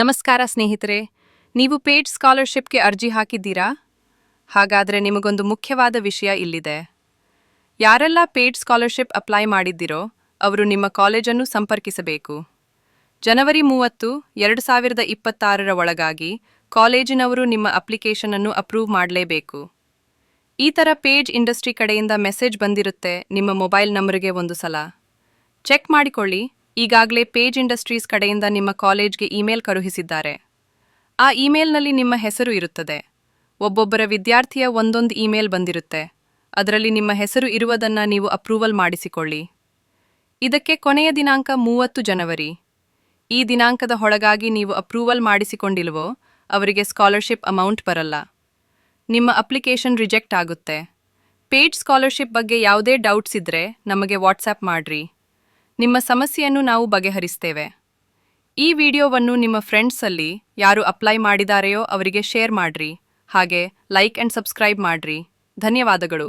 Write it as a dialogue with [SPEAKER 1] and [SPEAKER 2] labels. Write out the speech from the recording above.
[SPEAKER 1] ನಮಸ್ಕಾರ ಸ್ನೇಹಿತರೆ, ನೀವು ಪೇಡ್ ಸ್ಕಾಲರ್ಶಿಪ್ಗೆ ಅರ್ಜಿ ಹಾಕಿದ್ದೀರಾ? ಹಾಗಾದರೆ ನಿಮಗೊಂದು ಮುಖ್ಯವಾದ ವಿಷಯ ಇಲ್ಲಿದೆ. ಯಾರೆಲ್ಲ ಪೇಡ್ ಸ್ಕಾಲರ್ಶಿಪ್ ಅಪ್ಲೈ ಮಾಡಿದ್ದೀರೋ, ಅವರು ನಿಮ್ಮ ಕಾಲೇಜನ್ನು ಸಂಪರ್ಕಿಸಬೇಕು. ಜನವರಿ ಮೂವತ್ತು, ಎರಡು ಸಾವಿರದ ಇಪ್ಪತ್ತಾರರ ಒಳಗಾಗಿ ಕಾಲೇಜಿನವರು ನಿಮ್ಮ ಅಪ್ಲಿಕೇಶನನ್ನು ಅಪ್ರೂವ್ ಮಾಡಲೇಬೇಕು. ಈ ಥರ ಪೇಜ್ ಇಂಡಸ್ಟ್ರಿ ಕಡೆಯಿಂದ ಮೆಸೇಜ್ ಬಂದಿರುತ್ತೆ ನಿಮ್ಮ ಮೊಬೈಲ್ ನಂಬರ್ಗೆ ಒಂದು ಸಲ. ಚೆಕ್ ಮಾಡಿಕೊಳ್ಳಿ. ಈಗಾಗಲೇ ಪೇಜ್ ಇಂಡಸ್ಟ್ರೀಸ್ ಕಡೆಯಿಂದ ನಿಮ್ಮ ಕಾಲೇಜ್ಗೆ ಇಮೇಲ್ ಕಳುಹಿಸಿದ್ದಾರೆ. ಆ ಇಮೇಲ್ನಲ್ಲಿ ನಿಮ್ಮ ಹೆಸರು ಇರುತ್ತದೆ. ಒಬ್ಬೊಬ್ಬರ ವಿದ್ಯಾರ್ಥಿಯ ಒಂದೊಂದು ಇಮೇಲ್ ಬಂದಿರುತ್ತೆ. ಅದರಲ್ಲಿ ನಿಮ್ಮ ಹೆಸರು ಇರುವುದನ್ನು ನೀವು ಅಪ್ರೂವಲ್ ಮಾಡಿಸಿಕೊಳ್ಳಿ. ಇದಕ್ಕೆ ಕೊನೆಯ ದಿನಾಂಕ ಮೂವತ್ತು ಜನವರಿ. ಈ ದಿನಾಂಕದ ಒಳಗಾಗಿ ನೀವು ಅಪ್ರೂವಲ್ ಮಾಡಿಸಿಕೊಂಡಿಲ್ವೋ, ಅವರಿಗೆ ಸ್ಕಾಲರ್ಶಿಪ್ ಅಮೌಂಟ್ ಬರಲ್ಲ. ನಿಮ್ಮ ಅಪ್ಲಿಕೇಶನ್ ರಿಜೆಕ್ಟ್ ಆಗುತ್ತೆ. ಪೇಜ್ ಸ್ಕಾಲರ್ಶಿಪ್ ಬಗ್ಗೆ ಯಾವುದೇ ಡೌಟ್ಸ್ ಇದ್ದರೆ ನಮಗೆ ವಾಟ್ಸ್ಆ್ಯಪ್ ಮಾಡ್ರಿ. ನಿಮ್ಮ ಸಮಸ್ಯೆಯನ್ನು ನಾವು ಬಗೆಹರಿಸ್ತೇವೆ. ಈ ವಿಡಿಯೋವನ್ನು ನಿಮ್ಮ ಫ್ರೆಂಡ್ಸಲ್ಲಿ ಯಾರು ಅಪ್ಲೈ ಮಾಡಿದಾರೆಯೋ ಅವರಿಗೆ ಶೇರ್ ಮಾಡ್ರಿ. ಹಾಗೆ ಲೈಕ್ ಆ್ಯಂಡ್ ಸಬ್ಸ್ಕ್ರೈಬ್ ಮಾಡ್ರಿ. ಧನ್ಯವಾದಗಳು.